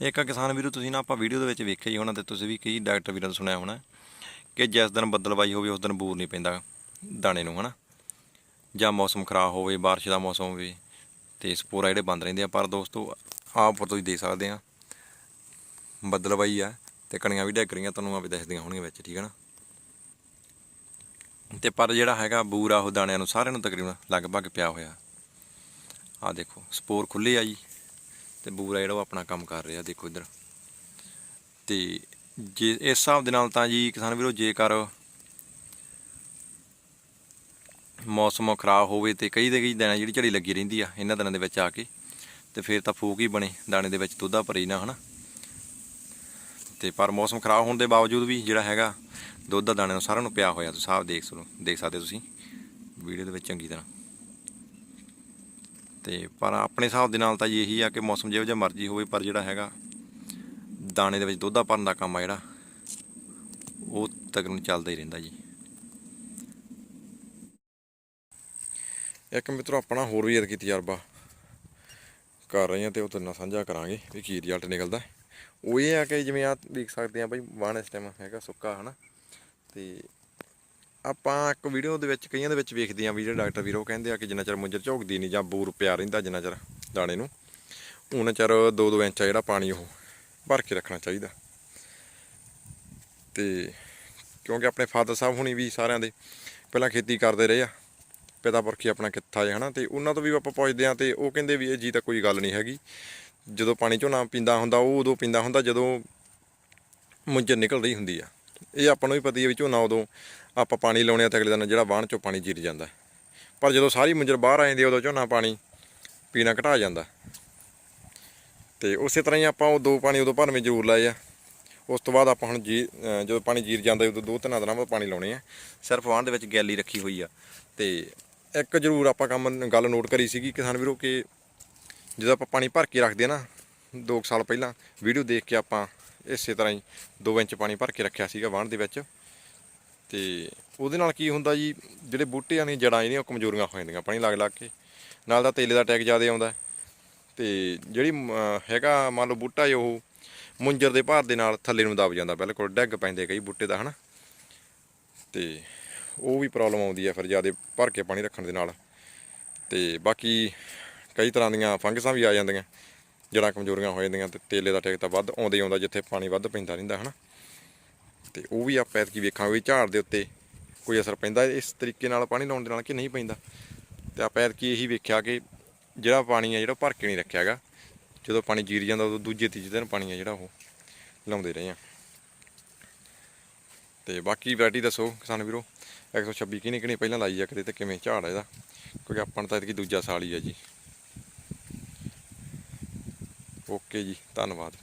ਇੱਕ ਕਿਸਾਨ ਵੀਰੋ, ਤੁਸੀਂ ਨਾ ਆਪਾਂ ਵੀਡੀਓ ਦੇ ਵਿੱਚ ਵੇਖਿਆ ਹੀ ਹੋਣਾ ਤੇ ਤੁਸੀਂ ਵੀ ਕਈ ਡਾਕਟਰ ਵੀਰਾਂ ਤੋਂ ਸੁਣਿਆ ਹੋਣਾ ਕਿ ਜਿਸ ਦਿਨ ਬੱਦਲਵਾਈ ਹੋਵੇ, ਉਸ ਦਿਨ ਬੂਰ ਨਹੀਂ ਪੈਂਦਾ ਦਾਣੇ ਨੂੰ, ਹਨਾ? ਜਾਂ ਮੌਸਮ ਖਰਾਬ ਹੋਵੇ, ਬਾਰਿਸ਼ ਦਾ ਮੌਸਮ ਹੋਵੇ ਤੇ ਸਪੋਰਾ ਜਿਹੜੇ ਬੰਦ ਰਹਿੰਦੇ ਆ। ਪਰ ਦੋਸਤੋ, ਆਪ ਪਰ ਤੁਸੀਂ ਦੇਖ ਸਕਦੇ ਆ। ਬੱਦਲਵਾਈ ਆ ਤੇ ਕਣੀਆਂ ਵੀ ਡਿੱਗ ਰਹੀਆਂ, ਤੁਹਾਨੂੰ ਆਪੇ ਦੱਸਦੀਆਂ ਹੋਣਗੀਆਂ ਵਿੱਚ, ਠੀਕ ਹੈ ਨਾ? ਤੇ ਪਰ ਜਿਹੜਾ ਹੈਗਾ ਬੂਰ ਆ, ਉਹ ਦਾਣਿਆਂ ਨੂੰ ਸਾਰਿਆਂ ਨੂੰ ਤਕਰੀਬਨ ਲਗਭਗ ਪਿਆ ਹੋਇਆ। ਆ ਦੇਖੋ, ਸਪੋਰ ਖੁੱਲੇ ਆ ਜੀ। ਤੇ ਬੂਰਾ ਜਿਹੜਾ ਉਹ ਆਪਣਾ ਕੰਮ ਕਰ ਰਿਹਾ, ਦੇਖੋ ਇੱਧਰ। ਤੇ ਜੇ ਇਸ ਹਿਸਾਬ ਦੇ ਨਾਲ ਤਾਂ ਜੀ ਕਿਸਾਨ ਵੀਰੋ, ਜੇਕਰ ਮੌਸਮ ਖਰਾਬ ਹੋਵੇ ਤੇ ਕਈ ਦੇ ਕਈ ਦਿਨਾਂ ਜਿਹੜੀ ਝੜੀ ਲੱਗੀ ਰਹਿੰਦੀ ਆ, ਇਹਨਾਂ ਦਿਨਾਂ ਦੇ ਵਿੱਚ ਆ ਕੇ, ਤੇ ਫਿਰ ਤਾਂ ਫੂਕ ਹੀ ਬਣੇ, ਦਾਣੇ ਦੇ ਵਿੱਚ ਦੁੱਧਾ ਭਰੀ ਨਾ, ਹਨਾ। ਤੇ ਪਰ ਮੌਸਮ ਖਰਾਬ ਹੋਣ ਦੇ ਬਾਵਜੂਦ ਵੀ ਜਿਹੜਾ ਹੈਗਾ, ਦੁੱਧ ਦਾ ਦਾਣੇ ਨੂੰ ਸਾਰਿਆਂ ਨੂੰ ਪਿਆ ਹੋਇਆ, ਤੁਸੀਂ ਸਾਹ ਦੇਖ ਸਕੋ, ਦੇਖ ਸਕਦੇ ਤੁਸੀਂ। ਵੀਡੀਓ ਦੇ ਵਿੱਚ ਚੰਗੀ ਤਰ੍ਹਾਂ। ਤੇ ਪਰ ਆਪਣੇ ਹਿਸਾਬ ਦੇ ਨਾਲ ਤਾਂ ਜੀ ਇਹੀ ਆ ਕਿ ਮੌਸਮ ਜਿਹੋ ਜਿਹਾ ਮਰਜ਼ੀ ਹੋਵੇ, ਪਰ ਜਿਹੜਾ ਹੈਗਾ ਦਾਣੇ ਦੇ ਵਿੱਚ ਦੁੱਧਾ ਭਰਨ ਦਾ ਕੰਮ ਆ ਜਿਹੜਾ, ਉਹ ਤਕਰੀਬਨ ਚੱਲਦਾ ਹੀ ਰਹਿੰਦਾ ਜੀ। ਇੱਕ ਮਿੱਤਰੋ, ਆਪਣਾ ਹੋਰ ਵੀ ਕੀ ਤਜਰਬਾ ਕਰ ਰਹੇ ਹਾਂ ਤੇ ਉਹ ਤੁਹਾਡੇ ਸਾਂਝਾ ਕਰਾਂਗੇ ਵੀ ਕੀ ਰਿਜ਼ਲਟ ਨਿਕਲਦਾ। ਉਹ ਇਹ ਆ ਕਿ ਜਿਵੇਂ ਆ ਦੇਖ ਸਕਦੇ ਆ ਬਈ ਵਾਣ ਇਸ ਟਾਈਮ ਹੈਗਾ ਸੁੱਕਾ, ਹਨਾ? ਤੇ ਆਪਾਂ ਇੱਕ ਵੀਡੀਓ ਦੇ ਵਿੱਚ, ਕਈਆਂ ਦੇ ਵਿੱਚ ਵੇਖਦੇ ਆ ਵੀ ਜਿਹੜੇ ਡਾਕਟਰ ਵੀਰ ਉਹ ਕਹਿੰਦੇ ਆ ਕਿ ਜਿੰਨਾ ਚਿਰ ਮੁੰਜਰ ਝੋਕਦੀ ਨਹੀਂ ਜਾਂ ਬੂਰ ਪਿਆ ਰਹਿੰਦਾ, ਜਿੰਨਾ ਚਿਰ ਦਾਣੇ ਨੂੰ ਉਹਨਾਂ ਚਿਰ 2-2 ਇੰਚ ਆ ਜਿਹੜਾ ਪਾਣੀ ਉਹ ਭਰ ਕੇ ਰੱਖਣਾ ਚਾਹੀਦਾ। ਤੇ ਕਿਉਂਕਿ ਆਪਣੇ ਫਾਦਰ ਸਾਹਿਬ ਹੁਣੀ ਵੀ ਸਾਰਿਆਂ ਦੇ ਪਹਿਲਾਂ ਖੇਤੀ ਕਰਦੇ ਰਹੇ ਆ, ਪਿਤਾ ਪੁਰਖੀ ਆਪਣਾ ਕਿੱਥਾ ਹੈ, ਹਨਾ? ਤੇ ਉਹਨਾਂ ਤੋਂ ਵੀ ਆਪਾਂ ਪੁੱਛਦੇ ਆ ਤੇ ਉਹ ਕਹਿੰਦੇ ਵੀ ਇਹ ਜੀ ਤਾਂ ਕੋਈ ਗੱਲ ਨਹੀਂ ਹੈਗੀ। ਜਦੋਂ ਪਾਣੀ ਝੋਨਾ ਪੀਂਦਾ ਹੁੰਦਾ, ਉਹ ਉਦੋਂ ਪੀਂਦਾ ਹੁੰਦਾ, ਜਦੋਂ ਮੁੰਜਰ ਨਿਕਲ ਰਹੀ ਹੁੰਦੀ ਆ। ਇਹ ਆਪਾਂ ਨੂੰ ਵੀ ਪਤਾ ਹੀ ਹੈ ਵੀ ਝੋਨਾ ਉਦੋਂ ਆਪਾਂ ਪਾਣੀ ਲਾਉਣੇ ਆ ਤੇ ਅਗਲੇ ਦਿਨ ਜਿਹੜਾ ਵਾਹਣ ਚੋਂ ਪਾਣੀ ਜੀਰ ਜਾਂਦਾ ਪਰ ਜਦੋਂ ਸਾਰੀ ਮੁੰਜਰ ਬਾਹਰ ਆ ਜਾਂਦੀ ਆ, ਉਦੋਂ ਝੋਨਾ ਪਾਣੀ ਪੀਣਾ ਘਟਾ ਜਾਂਦਾ ਤੇ ਉਸੇ ਤਰ੍ਹਾਂ ਹੀ ਆਪਾਂ ਉਹ ਦੋ ਪਾਣੀ ਉਦੋਂ ਭਰਵੇਂ ਜ਼ਰੂਰ ਲਾਏ ਆ। ਉਸ ਤੋਂ ਬਾਅਦ ਆਪਾਂ ਹੁਣ ਜੀ ਜਦੋਂ ਪਾਣੀ ਜੀਰ ਜਾਂਦਾ ਉਦੋਂ ਦੋ ਤਿੰਨ ਦਿਨਾਂ ਬਾਅਦ ਪਾਣੀ ਲਾਉਣੇ ਆ। ਸਿਰਫ ਵਾਹਣ ਦੇ ਵਿੱਚ ਗੈਲੀ ਰੱਖੀ ਹੋਈ ਆ। ਤੇ ਇੱਕ ਜ਼ਰੂਰ ਆਪਾਂ ਕੰਮ ਗੱਲ ਨੋਟ ਕਰੀ ਸੀਗੀ ਕਿਸਾਨ ਵੀਰੋ ਕਿ ਜਦੋਂ ਆਪਾਂ ਪਾਣੀ ਭਰ ਕੇ ਰੱਖਦੇ ਆ ਨਾ 2 ਸਾਲ ਪਹਿਲਾਂ ਵੀਡੀਓ ਦੇਖ ਕੇ ਆਪਾਂ ਇਸੇ ਤਰ੍ਹਾਂ ਹੀ 2 ਇੰਚ ਪਾਣੀ ਭਰ ਕੇ ਰੱਖਿਆ ਸੀਗਾ ਵਾਹਣ ਦੇ ਵਿੱਚ। ਤੇ ਉਹਦੇ ਨਾਲ ਕੀ ਹੁੰਦਾ ਜੀ, ਜਿਹੜੇ ਬੂਟਿਆਂ ਦੀਆਂ ਜੜਾਂ ਜਿਹੜੀਆਂ ਉਹ ਕਮਜ਼ੋਰੀਆਂ ਹੋ ਜਾਂਦੀਆਂ ਪਾਣੀ ਲੱਗ ਲੱਗ ਕੇ। ਨਾਲ ਦਾ ਤੇਲੇ ਦਾ ਅਟੈਕ ਜ਼ਿਆਦਾ ਆਉਂਦਾ। ਤੇ ਜਿਹੜੀ ਹੈਗਾ ਮੰਨ ਲਓ ਬੂਟਾ ਏ ਉਹ ਮੁੰਜਰ ਦੇ ਭਾਰ ਦੇ ਨਾਲ ਥੱਲੇ ਨੂੰ ਦਬ ਜਾਂਦਾ, ਬਿਲਕੁਲ ਡਿੱਗ ਪੈਂਦੇ ਕਈ ਬੂਟੇ ਦਾ, ਹਨਾ। ਤੇ ਉਹ ਵੀ ਪ੍ਰੋਬਲਮ ਆਉਂਦੀ ਹੈ ਫਿਰ ਜ਼ਿਆਦਾ ਭਰ ਕੇ ਪਾਣੀ ਰੱਖਣ ਦੇ ਨਾਲ। ਤੇ ਬਾਕੀ ਕਈ ਤਰ੍ਹਾਂ ਦੀਆਂ ਫੰਗਸਾਂ ਵੀ ਆ ਜਾਂਦੀਆਂ। ਜੜਾਂ ਕਮਜ਼ੋਰੀਆਂ ਹੋ ਜਾਂਦੀਆਂ ਤੇ ਤੇਲੇ ਦਾ ਟੇਕ ਤਾਂ ਵੱਧ ਆਉਂਦਾ ਹੀ ਆਉਂਦਾ ਜਿੱਥੇ ਪਾਣੀ ਵੱਧ ਪੈਂਦਾ ਰਹਿੰਦਾ, ਹਨਾ? ਤੇ ਉਹ ਵੀ ਆਪਾਂ ਐਤਕੀ ਵੇਖਾਂਗੇ ਵੀ ਝਾੜ ਦੇ ਉੱਤੇ ਕੋਈ ਅਸਰ ਪੈਂਦਾ ਇਸ ਤਰੀਕੇ ਨਾਲ ਪਾਣੀ ਲਾਉਣ ਦੇ ਨਾਲ ਕਿ ਨਹੀਂ ਪੈਂਦਾ? ਤੇ ਆਪਾਂ ਐਤਕੀ ਇਹੀ ਵੇਖਿਆ ਕਿ ਜਿਹੜਾ ਪਾਣੀ ਹੈ ਜਿਹੜਾ ਭਰ ਕੇ ਨਹੀਂ ਰੱਖਿਆ ਹੈਗਾ, ਜਦੋਂ ਪਾਣੀ ਜੀਰ ਜਾਂਦਾ ਉਦੋਂ ਦੂਜੇ ਤੀਜੇ ਦਿਨ ਪਾਣੀ ਹੈ ਜਿਹੜਾ ਉਹ ਲਾਉਂਦੇ ਰਹੇ ਆ ਤੇ ਬਾਕੀ ਵੈਰਾਈਟੀ ਦੱਸੋ ਕਿਸਾਨ ਵੀਰੋ 126 ਕਿਹਨੇ ਕਿਹਨੇ ਪਹਿਲਾਂ ਲਾਈ ਆ, ਕਿਤੇ ਤੇ ਕਿਵੇਂ ਝਾੜ ਆ ਇਹਦਾ? ਕਿਉਂਕਿ ਆਪਾਂ ਨੂੰ ਤਾਂ ਐਤਕੀ ਦੂਜਾ ਸਾਲ ਹੀ ਆ ਜੀ। ਓਕੇ ਜੀ ਧੰਨਵਾਦ।